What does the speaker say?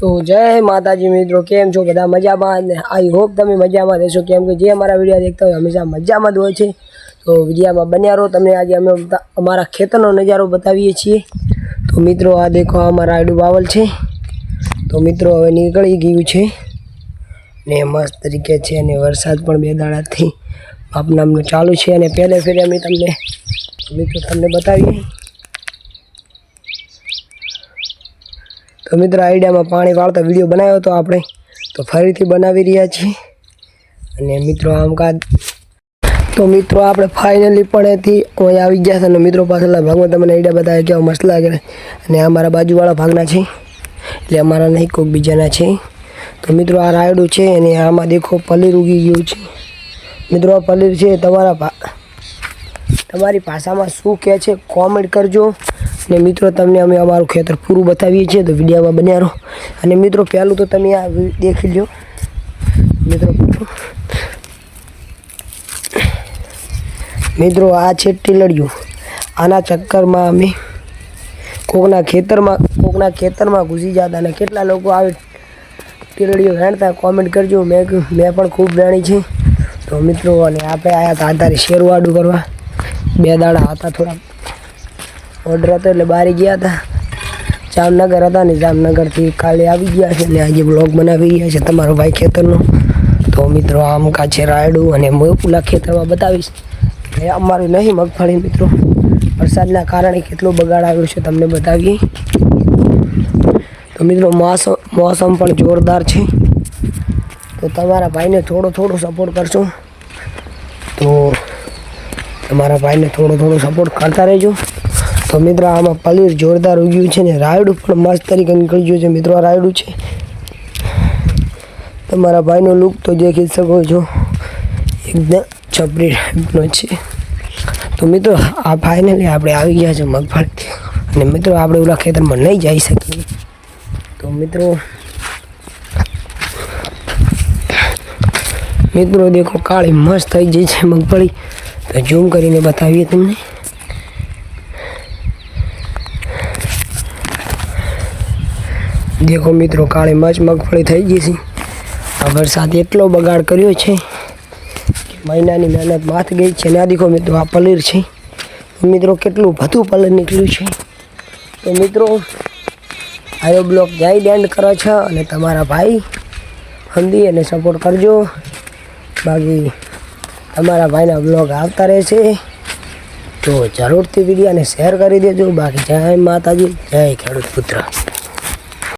તો જય માતાજી મિત્રો, કેમ છો? બધા મજામાં? ને આઈ હોપ તમે મજામાં રહેશો કેમ કે જે અમારા વીડિયો દેખતા હોય, હંમેશા મજામાં જ હોય છે. તો વિડીયામાં બન્યા રહો. તમને આજે અમે અમારા ખેતરનો નજારો બતાવીએ છીએ. તો મિત્રો, આ દેખો અમારા આડું બાવલ છે. તો મિત્રો, હવે નીકળી ગયું છે. ને મસ્ત તરીકે છે અને વરસાદ પણ બે દાડાથી આપનામનું ચાલુ છે. અને પહેલે ફેરે અમે તમને મિત્રો, તમને બતાવીએ. તો મિત્રો, આઈડિયામાં પાણી વાળતા વીડિયો બનાવ્યો હતો આપણે. તો ફરીથી બનાવી રહ્યા છીએ. અને મિત્રો, આમ કાદ તો મિત્રો, આપણે ફાઇનલી પણ એથી અહીંયા આવી ગયા છે. અને મિત્રો, પાછળના ભાગમાં તમને આઈડિયા બતાવે કેવા મસ્ત લાગે અને આ મારા બાજુવાળા ભાગના છે. એટલે અમારા નહીં, કોઈક બીજાના છે. તો મિત્રો, આ રાયડું છે અને આમાં દેખો પલીર ઉગી ગયું છે. મિત્રો, આ પલીર છે, તમારા તમારી ભાષામાં શું કહે છે કોમેન્ટ કરજો. અને મિત્રો, તમને અમે અમારું ખેતર પૂરું બતાવીએ છીએ, તો વિડીયોમાં બન્યા રહો. અને મિત્રો, પહેલું તો તમે આ દેખી લો મિત્રો મિત્રો, આ છે ટીલડિયું. આના ચક્કરમાં અમે કોકના ખેતરમાં કોકના ખેતરમાં ઘૂસી જતા અને કેટલા લોકો આવે ટીલડીઓ વેણતા કોમેન્ટ કરજો. મેં મેં પણ ખૂબ વેણી છે. તો મિત્રો, અને આપણે આયા હતા આધારે શેરવાડું કરવા. બે દાડા હતા થોડા ઓર્ડર હતો એટલે બહાર ગયા હતા. જામનગર હતા ને જામનગરથી કાલે આવી ગયા છે ને આજે બ્લોગ બનાવી ગયા છે તમારો ભાઈ ખેતરનો. તો મિત્રો આમ કાચે રાયડું અને હું પેલા ખેતરમાં બતાવીશ. એ અમારું નહીં મગફળી મિત્રો. વરસાદના કારણે કેટલો બગાડ આવ્યો છે તમને બતાવીએ. તો મિત્રો મોસમ મોસમ પણ જોરદાર છે. તો તમારા ભાઈને થોડો થોડો સપોર્ટ કરશો તો તમારા ભાઈને થોડો થોડો સપોર્ટ કરતા રહેજો. તો મિત્રો આમાં પલીર જોરદાર ઉગ્યું છે ને રાયડું પણ મસ્ત તરીકે નીકળી ગયું છે મિત્રો, આ રાયડું છે. તમારા ભાઈનો લુક તો દેખી શકો છો. એકદમ છપરી ટાઈપનો છે. તો મિત્રો, આ ફાઇનલી આપણે આવી ગયા છે મગફળી. અને મિત્રો, આપણે ઓલા ખેતરમાં નહીં જઈ શકીએ. તો મિત્રો મિત્રો, દેખો કાળી મસ્ત થઈ જાય છે મગફળી. તો ઝૂમ કરીને બતાવીએ તમને. દેખો મિત્રો, કાળી મચ મગફળી થઈ ગઈ છે. આ વરસાદ એટલો બગાડ કર્યો છે કે મહિનાની મહેનત માથ ગઈ છે. ને દેખો મિત્રો, આ પલીર છે. મિત્રો, કેટલું બધું પલર નીકળ્યું છે. તો મિત્રો, આયો બ્લોક જાય ડેન્ડ કરો છો અને તમારા ભાઈ સમજી અને સપોર્ટ કરજો. બાકી તમારા ભાઈના બ્લોગ આવતા રહેશે. તો જરૂરથી વિડીયાને શેર કરી દેજો. બાકી જય માતાજી, જય ખેડૂત પુત્ર.